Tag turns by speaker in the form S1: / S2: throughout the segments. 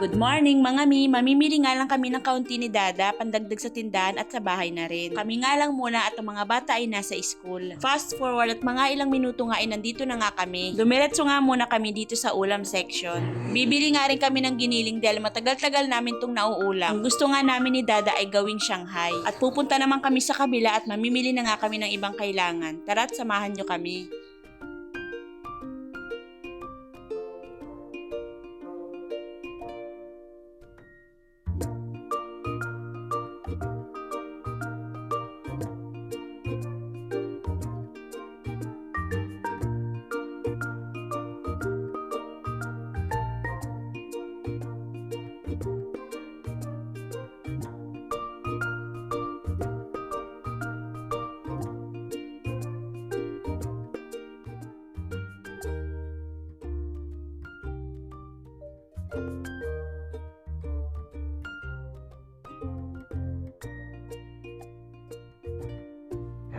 S1: Good morning mga mi, mamimili nga lang kami ng kaunti ni Dada, pandagdag sa tindahan at sa bahay na rin. Kami nga lang muna at ang mga bata ay nasa school. Fast forward at mga ilang minuto nga ay nandito na nga kami. Dumiretso nga muna kami dito sa ulam section. Bibili nga rin kami ng giniling dahil matagal-tagal namin tong nauulam. Ang gusto nga namin ni Dada ay gawing Shanghai. At pupunta naman kami sa kabila at mamimili na nga kami ng ibang kailangan. Tara't samahan nyo kami. Thank you.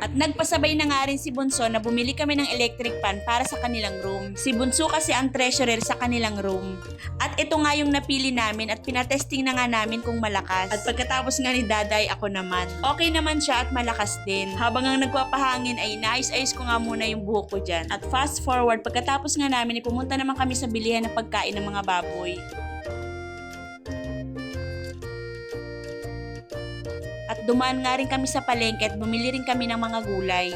S1: At nagpasabay na nga rin si Bunso na bumili kami ng electric fan para sa kanilang room. Si Bunso kasi ang treasurer sa kanilang room. At ito nga yung napili namin at pinatesting na nga namin kung malakas. At pagkatapos nga ni Daday, ako naman. Okay naman siya at malakas din. Habang ang nagpapahangin ay naayos-ayos ko nga muna yung buhok ko dyan. At fast forward, pagkatapos nga namin, ipumunta naman kami sa bilihan ng pagkain ng mga baboy. Dumaan nga rin kami sa palengke at bumili rin kami ng mga gulay.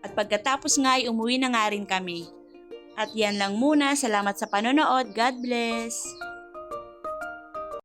S1: At pagkatapos nga ay umuwi na nga rin kami. At yan lang muna. Salamat sa panonood. God bless!